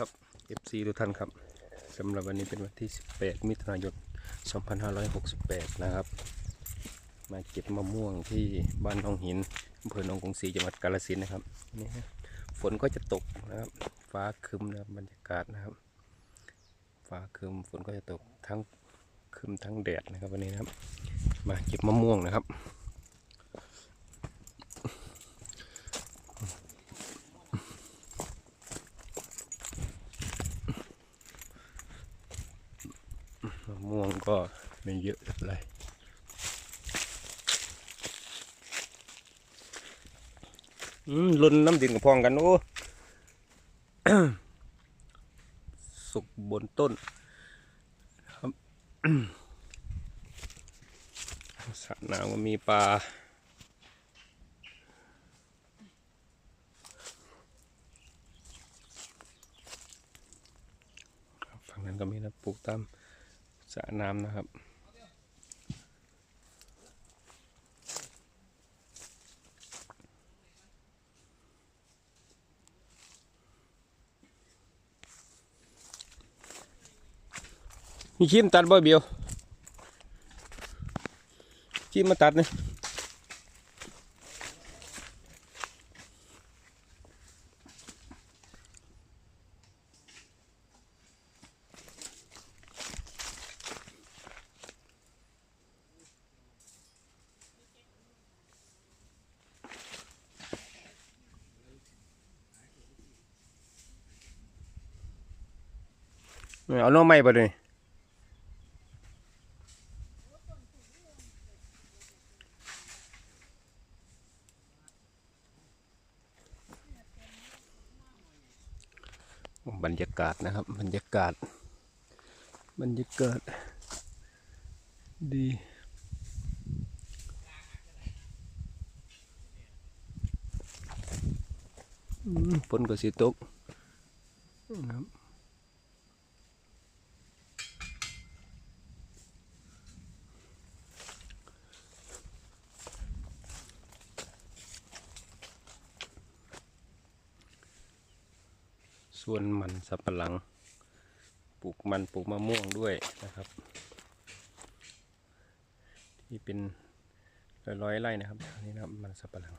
ครับ FC ทุกท่านครับสำหรับวันนี้เป็นวันที่ 18 มิถุนายน 2568 นะครับ มาเก็บมะม่วงที่บ้านหนองหินอำเภอหนองกงศรีจังหวัดกาฬสินธุ์นะครับนี่ฮะฝนก็จะตกนะครับ ฟ้าครึมนะบบรรยากาศนะครับ ฟ้าครึมฝนก็จะตกทั้งครึมทั้งแดดนะครับวันนี้นะครับ มาเก็บมะม่วงนะครับ ม่วงก็ไม่เยอะเท่าไหร่ลุนน้ำดินกับพองกันโอ้สุกบนต้นครับสระน้ำก็มีปลาฝั่งนั้นก็มีนะปลูกตาม สระน้ำนะครับ มีชิมตัดบ่เบียวขิมมาตัดนี่ เอาน้อไม้ไปเลยบรรยากาศนะครับ บรรยากาศ บรรยากาศ ดีฝนก็สิตกนะครับ ส่วนมันสับปะหลัง ปลูกมันปลูกมะม่วงด้วยนะครับ ที่เป็นร้อยไร่นะครับนนี่นะครับมันสับปะหลัง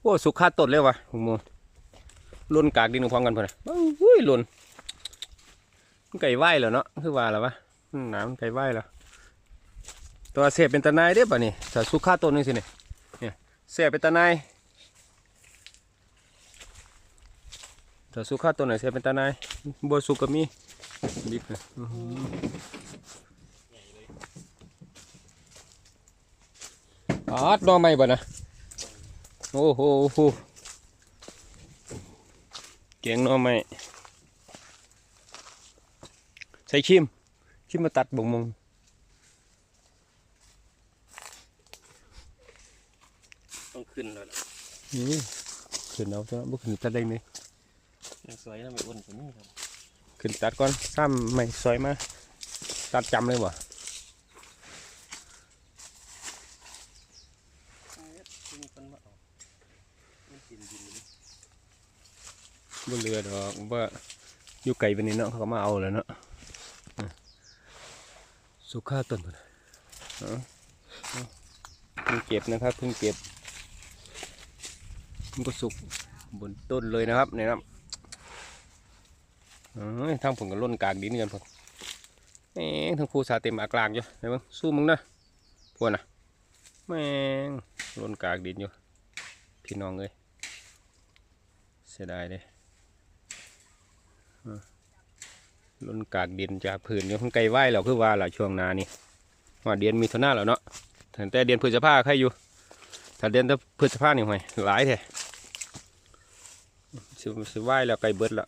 โอ้สุกคาต้นเลยวะคุณโมลุนกากดินพร้อมกันเพื่อนอุ้ยลุนไก่ไหวแล้วเนาะคือว่าแล้ววะหน้ำไก่ไหวแล้วตัวเสียเป็นตะนายเด้ป่ะนี่ถ้าสุกคาต้นนี่สิเนี่ย เสียบเป็นตะนถ้าสุกคาต้นไหนเสียเป็นตะนบัวสุกก็มีบิ๊กเลยอื้อหืออาดดอกไม้บ่นะโอ้โหโหเกียงน้อไม้ใส่ชิมชิมมาตัดบ่งมง ต้องขึ้นแล้วล่ะนี่ขึ้นเอาซะบ่ขึ้นตัดได้ไหมยังสวยนะไม่อ้วนกว่านี้ครับ ขึ้นตัดก่อนซ้ำไม่ซอยมาตัดจำเลยบ่ที่มีคนมาเอามันกินดินเลยบ่เรือดอกว่าอยู่ไกลไปนี่เนาะเขาก็มาเอาแล้วเนาะอะสุขาต้นพุ่นเอาเอาเพิ่งเก็บนะครับเพิ่งเก็บ มันก็สุกบนต้นเลยนะครับเนี่นะครับเอ้ยทางผมก็ล้นกลางดินกันพุ่นแม่งทั้งภูสาเต็มอากลางอยู่ไหนบ้างสู้มึงนะพวนะแม่งล้นกลางดินอยู่พี่น้องเอ้ยเสียดายเลยล้นกากดินจากผืนอยู่ข้างไกลไหวแล้วคือว่าหละช่วงนานี่ว่าเดือนมีทุนาแล้วเนาะแต่เดือนพฤษภาใครอยู่ถ้าเดือนพฤษภานี่ห่วยหลายแท้ สิสิไหวแล้วไกลเบิดละ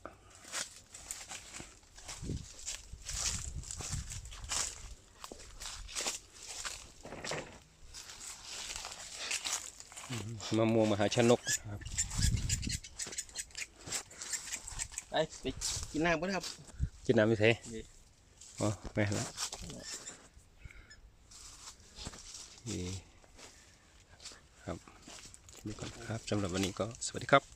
มะม่วงมหาชนกครับไปไปกินน้ำกันครับ กินน้ำไม่ใช่นี่อ๋อไม่ละนี่ครับนี้ก่อนครับสำหรับวันนี้ก็สวัสดีครับ